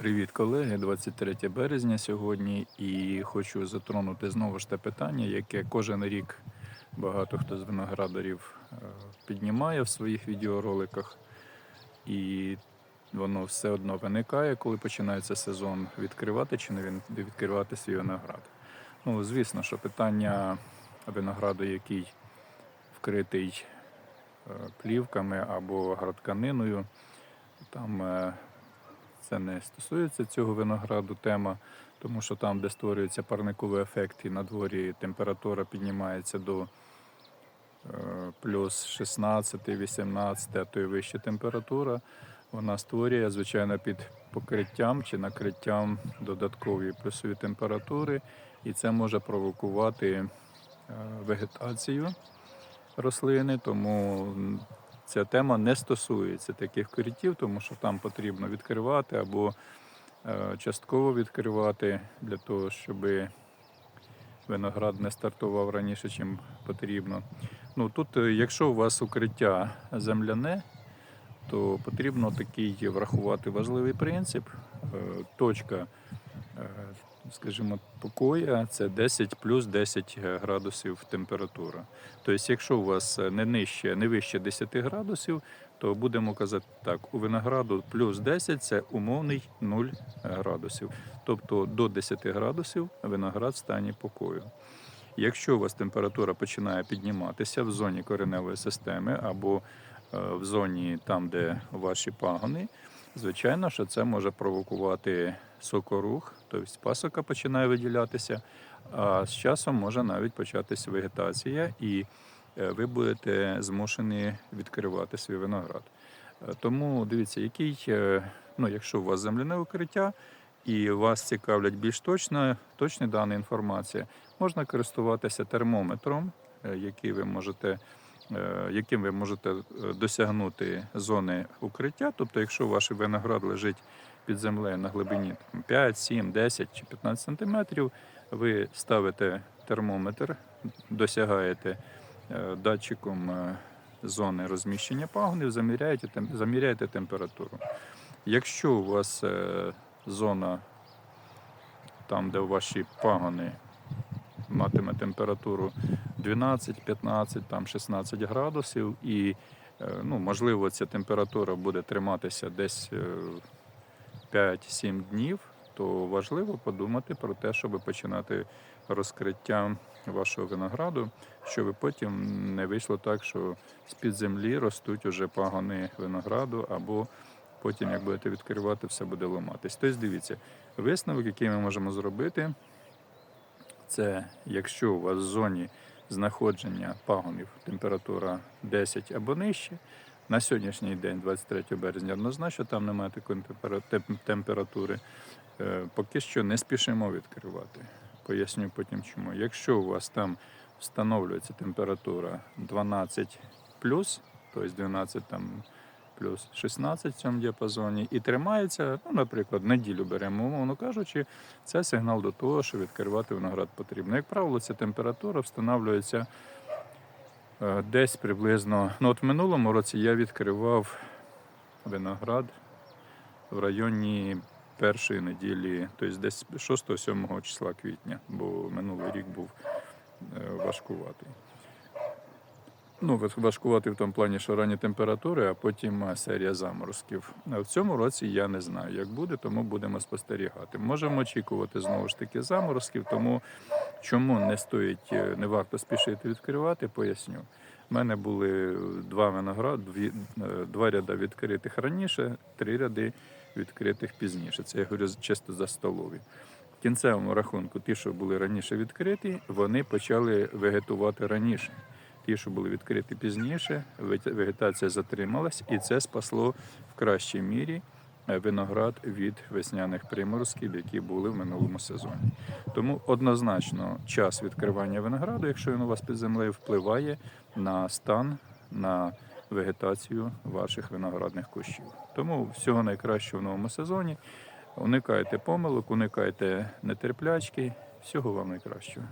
Привіт, колеги! 23 березня сьогодні, і хочу затронути знову ж те питання, яке кожен рік багато хто з виноградарів е, піднімає в своїх відеороликах, і воно все одно виникає, коли починається сезон відкривати чи не відкривати свій виноград. Ну, звісно, що питання винограду, який вкритий е, плівками або градканиною, там е, це не стосується цього винограду тема, тому що там, де створюється парниковий ефект, і на дворі температура піднімається до е, плюс 16, 18, а то й вища температура, вона створює, звичайно, під покриттям чи накриттям додаткові плюсові температури, і це може провокувати е, вегетацію рослини, тому ця тема не стосується таких корітів, тому що там потрібно відкривати або е, частково відкривати для того, щоб виноград не стартував раніше, чим потрібно. Ну, тут, е, якщо у вас укриття земляне, то потрібно такий врахувати важливий принцип. Е, Точка, скажімо, покоя це 10 плюс 10 градусів температура. Тобто, якщо у вас не нижче, не вище 10 градусів, то будемо казати так: у винограду плюс 10 це умовний 0 градусів. Тобто до 10 градусів виноград стані покою. Якщо у вас температура починає підніматися в зоні кореневої системи або е, в зоні там, де ваші пагони, звичайно, що це може провокувати сокорух, тобто пасока починає виділятися, а з часом може навіть початися вегетація, і е, ви будете змушені відкривати свій виноград. Е, Тому дивіться, який, е, ну, якщо у вас земляне укриття і вас цікавлять більш точно, точні дані інформація, можна користуватися термометром, який ви можете, яким ви можете е, досягнути зони укриття. Тобто, якщо ваш виноград лежить під землею на глибині 5, 7, 10 чи 15 сантиметрів, ви ставите термометр, досягаєте е, датчиком е, зони розміщення пагонів, заміряєте, заміряєте температуру. Якщо у вас е, зона там, де ваші пагони матиме температуру 12, 15, там 16 градусів, і е, ну, можливо ця температура буде триматися десь е, 5-7 днів, то важливо подумати про те, щоб починати розкриття вашого винограду, щоб потім не вийшло так, що з-під землі ростуть уже пагони винограду, або потім, як будете відкривати, все буде ламатись. Тобто, дивіться, висновок, який ми можемо зробити, це якщо у вас в зоні знаходження пагонів температура 10 або нижче, на сьогоднішній день, 23 березня, однозначно там немає такої температури. Е, Поки що не спішимо відкривати. Поясню потім чому. Якщо у вас там встановлюється температура 12 плюс, тобто 12 там плюс 16 в цьому діапазоні, і тримається, ну, наприклад, неділю беремо, умовно кажучи, це сигнал до того, що відкривати виноград потрібно. Як правило, ця температура встановлюється е, десь приблизно. Ну, от в минулому році я відкривав виноград в районі першої неділі, тобто десь 6-7 числа квітня, бо минулий рік був е, важкуватий. Ну, важ- важкуватий в тому плані, що ранні температури, а потім серія заморозків. В цьому році я не знаю, як буде, тому будемо спостерігати. Можемо очікувати знову ж таки заморозків, тому чому не стоїть, е, не варто спішити відкривати, поясню. У мене були два виноград, дві, е, два ряда відкритих раніше, три ряди відкритих пізніше. Це я говорю чисто за столові. В кінцевому рахунку, ті, що були раніше відкриті, вони почали вегетувати раніше. Ті, що були відкриті пізніше, вегетація затрималась, і це спасло в кращій мірі е, виноград від весняних приморозків, які були в минулому сезоні. Тому однозначно час відкривання винограду, якщо він у вас під землею, впливає на стан, на вегетацію ваших виноградних кущів. Тому всього найкращого в новому сезоні. Уникайте помилок, уникайте нетерплячки. Всього вам найкращого.